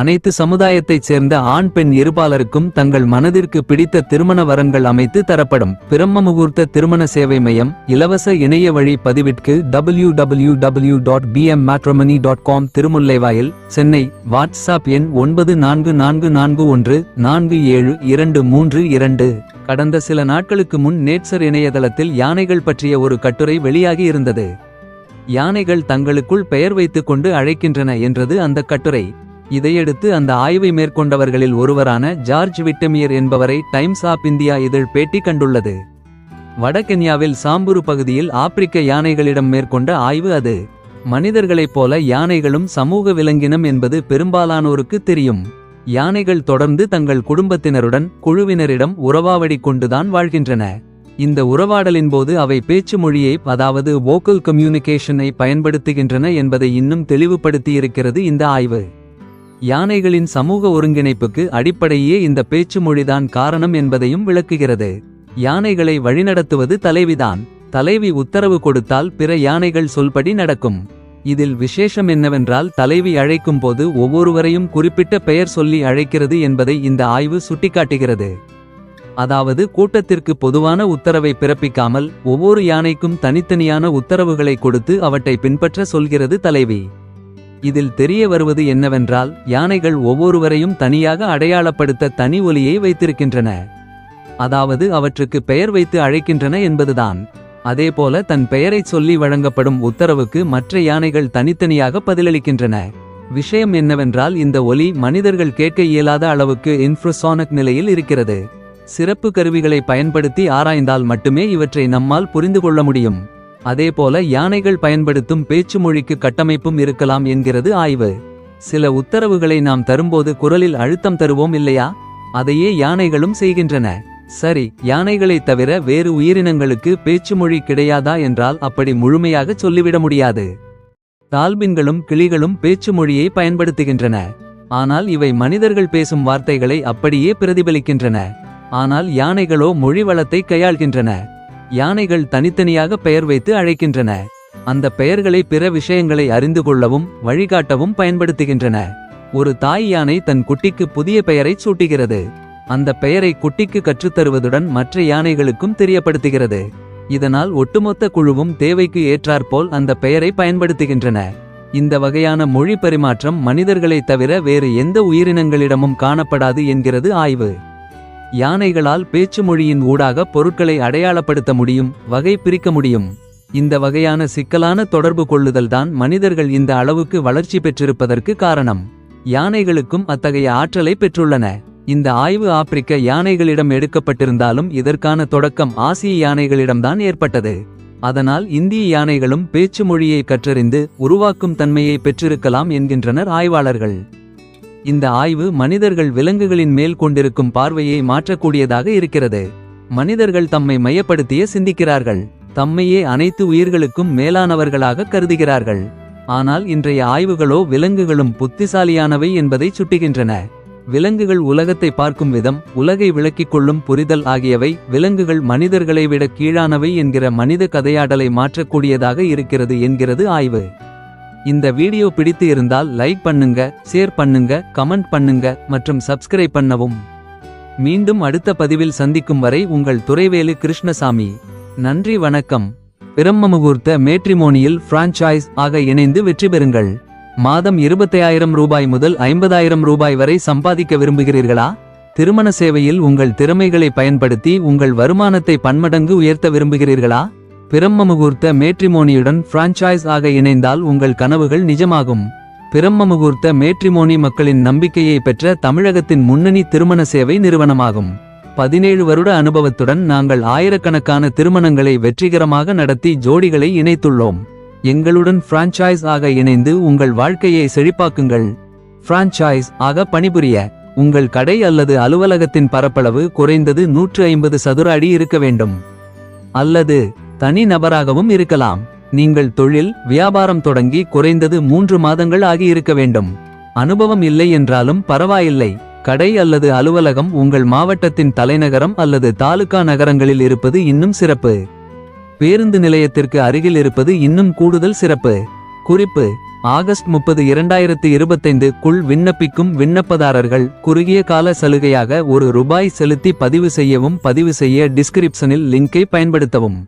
அனைத்து சமுதாயத்தைச் சேர்ந்த ஆண் பெண் இருபாலருக்கும் தங்கள் மனதிற்கு பிடித்த திருமண வரன்கள் அமைத்து தரப்படும். பிரம்ம முகூர்த்த திருமண சேவை மையம் இலவச இணைய வழி பதிவிற்கு W W W dot PM dot com Thirumullaivoyal Chennai. WhatsApp எண் ஒன்பது நான்கு நான்கு நான்கு ஒன்று நான்கு ஏழு இரண்டு மூன்று இரண்டு. கடந்த சில நாட்களுக்கு முன் நேட்சர் இணையதளத்தில் யானைகள் பற்றிய ஒரு கட்டுரை வெளியாகி இருந்தது. யானைகள் தங்களுக்குள் பெயர் வைத்துக் கொண்டு அழைக்கின்றன என்றது அந்த கட்டுரை. இதையடுத்து அந்த ஆய்வை மேற்கொண்டவர்களில் ஒருவரான ஜார்ஜ் விட்டமியர் என்பவரை டைம்ஸ் ஆப் இந்தியா இதழ் பேட்டி கண்டுள்ளது. வடகென்யாவில் சாம்புரு பகுதியில் ஆப்பிரிக்க யானைகளிடம் மேற்கொண்ட ஆய்வு அது. மனிதர்களைப் போல யானைகளும் சமூக விலங்கினம் என்பது பெரும்பாலானோருக்கு தெரியும். யானைகள் தொடர்ந்து தங்கள் குடும்பத்தினருடன் குழுவினரிடம் உறவாவடி கொண்டுதான் வாழ்கின்றன. இந்த உறவாடலின் போது அவை பேச்சு மொழியை அதாவது வோக்கல் கம்யூனிகேஷனை பயன்படுத்துகின்றன என்பதை இன்னும் தெளிவுபடுத்தியிருக்கிறது இந்த ஆய்வு. யானைகளின் சமூக ஒருங்கிணைப்புக்கு அடிப்படையே இந்த பேச்சு மொழிதான் காரணம் என்பதையும் விளக்குகிறது. யானைகளை வழிநடத்துவது தலைவிதான். தலைவி உத்தரவு கொடுத்தால் பிற யானைகள் சொல்படி நடக்கும். இதில் விசேஷம் என்னவென்றால் தலைவி அழைக்கும் போது ஒவ்வொருவரையும் குறிப்பிட்ட பெயர் சொல்லி அழைக்கிறது என்பதை இந்த ஆய்வு சுட்டிக்காட்டுகிறது. அதாவது கூட்டத்திற்கு பொதுவான உத்தரவை பிறப்பிக்காமல் ஒவ்வொரு யானைக்கும் தனித்தனியான உத்தரவுகளை கொடுத்து அவற்றை பின்பற்ற சொல்கிறது தலைவி. இதில் தெரிய வருவது என்னவென்றால் யானைகள் ஒவ்வொருவரையும் தனியாக அடையாளப்படுத்த தனி ஒலியை வைத்திருக்கின்றன. அதாவது அவற்றுக்கு பெயர் வைத்து அழைக்கின்றன என்பதுதான். அதேபோல தன் பெயரைச் சொல்லி வழங்கப்படும் உத்தரவுக்கு மற்ற யானைகள் தனித்தனியாக பதிலளிக்கின்றன. விஷயம் என்னவென்றால் இந்த ஒலி மனிதர்கள் கேட்க இயலாத அளவுக்கு இன்ஃப்ரசானக் நிலையில் இருக்கிறது. சிறப்பு கருவிகளை பயன்படுத்தி ஆராய்ந்தால் மட்டுமே இவற்றை நம்மால் புரிந்து கொள்ள முடியும். அதேபோல யானைகள் பயன்படுத்தும் பேச்சு மொழிக்கு கட்டமைப்பும் இருக்கலாம் என்கிறது ஆய்வு. சில உத்தரவுகளை நாம் தரும்போது குரலில் அழுத்தம் தருவோம் இல்லையா? அதையே யானைகளும் செய்கின்றன. சரி யானைகளைத் தவிர வேறு உயிரினங்களுக்கு பேச்சு மொழி கிடையாதா என்றால் அப்படி முழுமையாகச் சொல்லிவிட முடியாது. டால்பின்களும் கிளிகளும் பேச்சு மொழியை பயன்படுத்துகின்றன. ஆனால் இவை மனிதர்கள் பேசும் வார்த்தைகளை அப்படியே பிரதிபலிக்கின்றன. ஆனால் யானைகளோ மொழி வளத்தை கையாள்கின்றன. யானைகள் தனித்தனியாக பெயர் வைத்து அழைக்கின்றன. அந்த பெயர்களை பிற விஷயங்களை அறிந்து கொள்ளவும் வழிகாட்டவும் பயன்படுத்துகின்றன. ஒரு தாய் யானை தன் குட்டிக்கு புதிய பெயரைச் சூட்டுகிறது. அந்த பெயரை குட்டிக்கு கற்றுத்தருவதுடன் மற்ற யானைகளுக்கும் தெரியப்படுத்துகிறது. இதனால் ஒட்டுமொத்த குழுவும் தேவைக்கு ஏற்றாற்போல் அந்த பெயரை பயன்படுத்துகின்றன. இந்த வகையான மொழி பரிமாற்றம் மனிதர்களைத் தவிர வேறு எந்த உயிரினங்களிடமும் காணப்படாது என்கிறது ஆய்வு. யானைகளால் பேச்சு மொழியின் ஊடாக பொருட்களை அடையாளப்படுத்த முடியும் வகை பிரிக்க முடியும். இந்த வகையான சிக்கலான தொடர்பு கொள்ளுதல்தான் மனிதர்கள் இந்த அளவுக்கு வளர்ச்சி பெற்றிருப்பதற்கு காரணம். யானைகளுக்கும் அத்தகைய ஆற்றலை பெற்றுள்ளன. இந்த ஆய்வு ஆப்பிரிக்க யானைகளிடம் எடுக்கப்பட்டிருந்தாலும் இதற்கான தொடக்கம் ஆசிய யானைகளிடம்தான் ஏற்பட்டது. அதனால் இந்திய யானைகளும் பேச்சு மொழியை கற்றறிந்து உருவாக்கும் தன்மையை பெற்றிருக்கலாம் என்கின்றனர் ஆய்வாளர்கள். இந்த ஆய்வு மனிதர்கள் விலங்குகளின் மேல் கொண்டிருக்கும் பார்வையை மாற்றக்கூடியதாக இருக்கிறது. மனிதர்கள் தம்மை மையப்படுத்திய சிந்திக்கிறார்கள். தம்மையே அனைத்து உயிர்களுக்கும் மேலானவர்களாக கருதுகிறார்கள். ஆனால் இன்றைய ஆய்வுகளோ விலங்குகளும் புத்திசாலியானவை என்பதை சுட்டுகின்றன. விலங்குகள் உலகத்தை பார்க்கும் விதம் உலகை விளக்கிக் கொள்ளும் புரிதல் ஆகியவை விலங்குகள் மனிதர்களை விட கீழானவை என்கிற மனித கதையாடலை மாற்றக்கூடியதாக இருக்கிறது என்கிறது ஆய்வு. இந்த வீடியோ பிடித்து இருந்தால் லைக் பண்ணுங்க ஷேர் பண்ணுங்க கமெண்ட் பண்ணுங்க மற்றும் சப்ஸ்கிரைப் பண்ணவும். மீண்டும் அடுத்த பதிவில் சந்திக்கும் வரை உங்கள் துறைவேலு கிருஷ்ணசாமி. நன்றி வணக்கம். பிரம்ம முகூர்த்த மேட்ரிமோனியில் பிரான்ச்சைஸ் ஆக இணைந்து வெற்றி பெறுங்கள். மாதம் இருபத்தையாயிரம் ரூபாய் முதல் ஐம்பதாயிரம் ரூபாய் வரை சம்பாதிக்க விரும்புகிறீர்களா? திருமண சேவையில் உங்கள் திறமைகளை பயன்படுத்தி உங்கள் வருமானத்தை பன்மடங்கு உயர்த்த விரும்புகிறீர்களா? பிரம்ம முகூர்த்த மேட்ரிமோனியுடன் பிரான்ச்சைஸ் ஆக இணைந்தால் உங்கள் கனவுகள் நிஜமாகும். பிரம்ம முகூர்த்த மேட்ரிமோனி மக்களின் நம்பிக்கையை பெற்ற தமிழகத்தின் முன்னணி திருமண சேவை நிறுவனமாகும். பதினேழு வருட அனுபவத்துடன் நாங்கள் ஆயிரக்கணக்கான திருமணங்களை வெற்றிகரமாக நடத்தி ஜோடிகளை இணைத்துள்ளோம். எங்களுடன் பிரான்ச்சைஸ் ஆக இணைந்து உங்கள் வாழ்க்கையை செழிப்பாக்குங்கள். பிரான்ச்சைஸ் ஆக பணிபுரிய உங்கள் கடை அல்லது அலுவலகத்தின் பரப்பளவு குறைந்தது நூற்று ஐம்பது சதுர அடி இருக்க வேண்டும். அல்லது தனி நபராகவும் இருக்கலாம். நீங்கள் தொழில் வியாபாரம் தொடங்கி குறைந்தது மூன்று மாதங்கள் ஆகியிருக்க வேண்டும். அனுபவம் இல்லை என்றாலும் பரவாயில்லை. கடை அல்லது அலுவலகம் உங்கள் மாவட்டத்தின் தலைநகரம் அல்லது தாலுகா நகரங்களில் இருப்பது இன்னும் சிறப்பு. பேருந்து நிலையத்திற்கு அருகில் இருப்பது இன்னும் கூடுதல் சிறப்பு. குறிப்பு ஆகஸ்ட் முப்பது இரண்டாயிரத்து இருபத்தைந்து குள் விண்ணப்பிக்கும் விண்ணப்பதாரர்கள் குறுகிய கால சலுகையாக ஒரு ரூபாய் செலுத்தி பதிவு செய்யவும் பதிவு செய்ய டிஸ்கிரிப்ஷனில் லிங்கை பயன்படுத்தவும்.